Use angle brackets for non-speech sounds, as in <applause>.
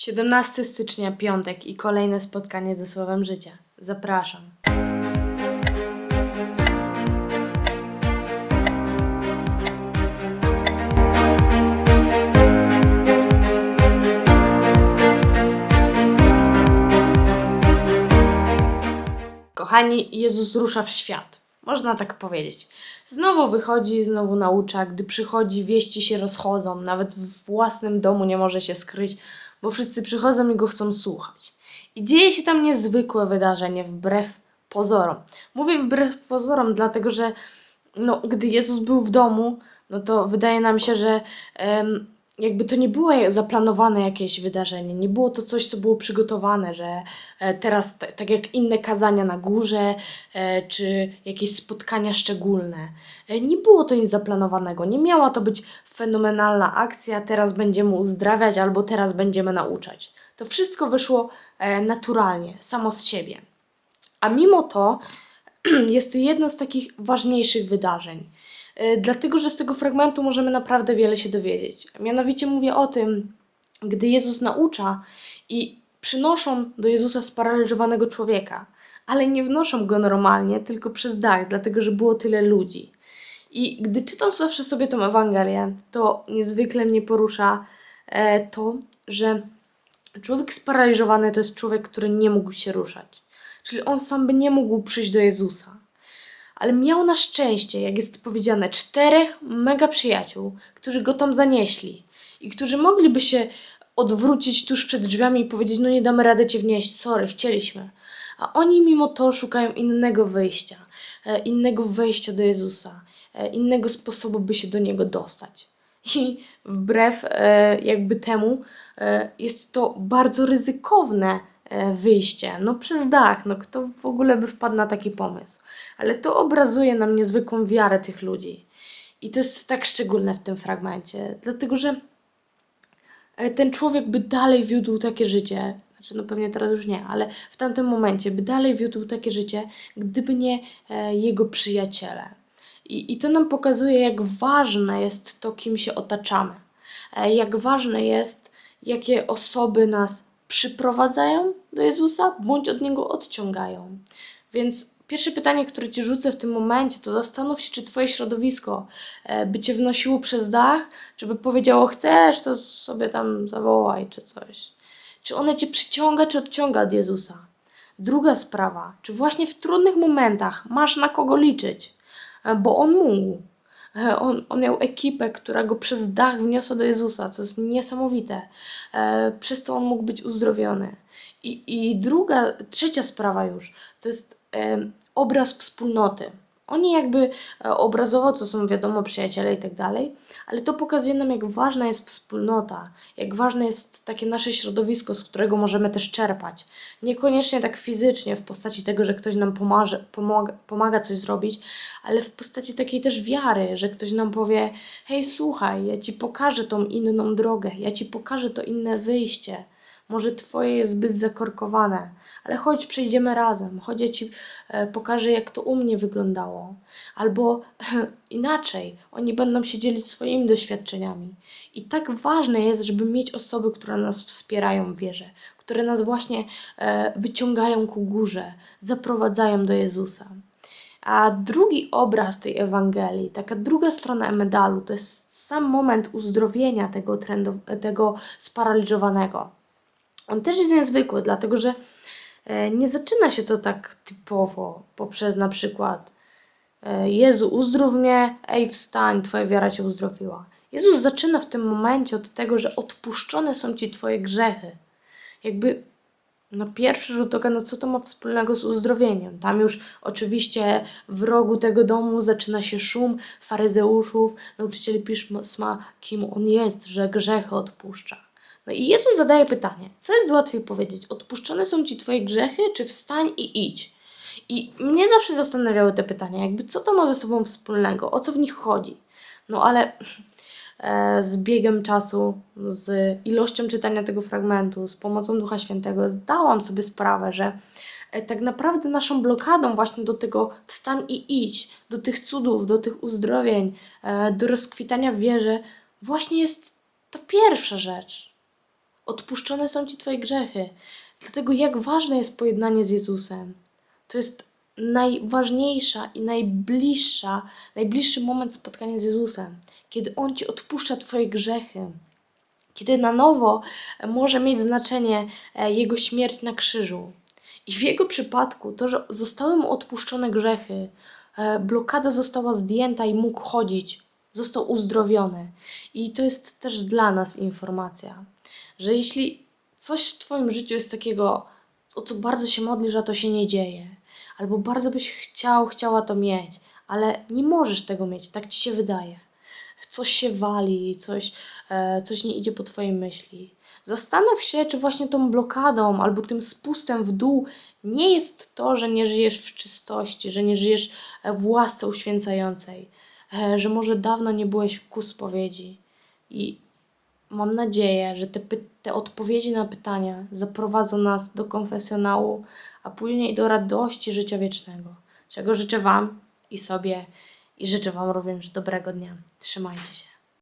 17 stycznia, piątek i kolejne spotkanie ze Słowem Życia. Zapraszam. Kochani, Jezus rusza w świat. Można tak powiedzieć. Znowu wychodzi, znowu naucza. Gdy przychodzi, wieści się rozchodzą. Nawet w własnym domu nie może się skryć, bo wszyscy przychodzą i go chcą słuchać. I dzieje się tam niezwykłe wydarzenie wbrew pozorom. Mówię wbrew pozorom, dlatego że no, gdy Jezus był w domu, no to wydaje nam się, że jakby to nie było zaplanowane jakieś wydarzenie, nie było to coś, co było przygotowane, że e, teraz tak jak inne kazania na górze, e, czy jakieś spotkania szczególne. E, Nie było to nic zaplanowanego, nie miała to być fenomenalna akcja, teraz będziemy uzdrawiać albo teraz będziemy nauczać. To wszystko wyszło naturalnie, samo z siebie. A mimo to <clears throat> jest to jedno z takich ważniejszych wydarzeń. E, Dlatego, że z tego fragmentu możemy naprawdę wiele się dowiedzieć. Mianowicie mówię o tym, gdy Jezus naucza i przynoszą do Jezusa sparaliżowanego człowieka, ale nie wnoszą go normalnie, tylko przez dach, dlatego że było tyle ludzi. I gdy czytam zawsze sobie tą Ewangelię, to niezwykle mnie porusza e, to, że człowiek sparaliżowany to jest człowiek, który nie mógł się ruszać. Czyli on sam by nie mógł przyjść do Jezusa. Ale miał na szczęście, jak jest powiedziane, czterech mega przyjaciół, którzy go tam zanieśli i którzy mogliby się odwrócić tuż przed drzwiami i powiedzieć: No, nie damy rady cię wnieść, sorry, chcieliśmy. A oni mimo to szukają innego wyjścia, e, innego wejścia do Jezusa, e, innego sposobu, by się do niego dostać. I wbrew e, jakby temu jest to bardzo ryzykowne wyjście. No przez dach, no kto w ogóle by wpadł na taki pomysł. Ale to obrazuje nam niezwykłą wiarę tych ludzi. I to jest tak szczególne w tym fragmencie, dlatego że e, ten człowiek by dalej wiódł takie życie, znaczy no pewnie teraz już nie, ale w tamtym momencie by dalej wiódł takie życie, gdyby nie e, jego przyjaciele. I, I to nam pokazuje, jak ważne jest to, kim się otaczamy. E, jak ważne jest, jakie osoby nas przyprowadzają do Jezusa, bądź od Niego odciągają. Więc pierwsze pytanie, które Ci rzucę w tym momencie, to zastanów się, czy Twoje środowisko e, by Cię wnosiło przez dach, czy by powiedziało, chcesz, to sobie tam zawołaj, czy coś. Czy one Cię przyciąga, czy odciąga od Jezusa? Druga sprawa, czy właśnie w trudnych momentach masz na kogo liczyć? E, Bo On mógł. E, On, on miał ekipę, która go przez dach wniosła do Jezusa, co jest niesamowite. E, Przez to on mógł być uzdrowiony. I, i druga, trzecia sprawa już, to jest obraz wspólnoty. Oni jakby e, obrazowo to są wiadomo przyjaciele i tak dalej, ale to pokazuje nam, jak ważna jest wspólnota, jak ważne jest takie nasze środowisko, z którego możemy też czerpać. Niekoniecznie tak fizycznie, w postaci tego, że ktoś nam pomaga, pomaga, pomaga coś zrobić, ale w postaci takiej też wiary, że ktoś nam powie: Hej, słuchaj, ja ci pokażę tą inną drogę, ja ci pokażę to inne wyjście. Może twoje jest zbyt zakorkowane, ale chodź, przejdziemy razem. Chodź, ja ci e, pokażę, jak to u mnie wyglądało. Albo inaczej, oni będą się dzielić swoimi doświadczeniami. I tak ważne jest, żeby mieć osoby, które nas wspierają w wierze, które nas właśnie e, wyciągają ku górze, zaprowadzają do Jezusa. A drugi obraz tej Ewangelii, taka druga strona medalu, to jest sam moment uzdrowienia tego, trendu, tego sparaliżowanego. On też jest niezwykły, dlatego że e, nie zaczyna się to tak typowo poprzez na przykład e, Jezu, uzdrów mnie, ej wstań, Twoja wiara Cię uzdrowiła. Jezus zaczyna w tym momencie od tego, że odpuszczone są Ci Twoje grzechy. Jakby na pierwszy rzut oka, no co to ma wspólnego z uzdrowieniem? Tam już oczywiście w rogu tego domu zaczyna się szum faryzeuszów, nauczycieli pisma, kim on jest, że grzechy odpuszcza. No i Jezus zadaje pytanie, co jest łatwiej powiedzieć? Odpuszczone są ci twoje grzechy, czy wstań i idź? I mnie zawsze zastanawiały te pytania, jakby co to ma ze sobą wspólnego, o co w nich chodzi. No ale <laughs> e, z biegiem czasu, z ilością czytania tego fragmentu, z pomocą Ducha Świętego, zdałam sobie sprawę, że e, tak naprawdę naszą blokadą właśnie do tego wstań i idź, do tych cudów, do tych uzdrowień, e, do rozkwitania w wierze, właśnie jest ta pierwsza rzecz odpuszczone są ci Twoje grzechy. Dlatego jak ważne jest pojednanie z Jezusem. To jest najważniejsza i najbliższa, najbliższy moment spotkania z Jezusem, kiedy On ci odpuszcza Twoje grzechy. Kiedy na nowo może mieć znaczenie e, Jego śmierć na krzyżu. I w Jego przypadku to, że zostały Mu odpuszczone grzechy, e, blokada została zdjęta i mógł chodzić, został uzdrowiony. I to jest też dla nas informacja, że jeśli coś w Twoim życiu jest takiego, o co bardzo się modlisz, a to się nie dzieje, albo bardzo byś chciał, chciała to mieć, ale nie możesz tego mieć, tak ci się wydaje. Coś się wali, coś, e, coś nie idzie po Twojej myśli. Zastanów się, czy właśnie tą blokadą albo tym spustem w dół nie jest to, że nie żyjesz w czystości, że nie żyjesz w łasce uświęcającej, że może dawno nie byłeś ku spowiedzi. I mam nadzieję, że te, te odpowiedzi na pytania zaprowadzą nas do konfesjonału, a później do radości życia wiecznego. Czego życzę Wam i sobie i życzę Wam również dobrego dnia. Trzymajcie się.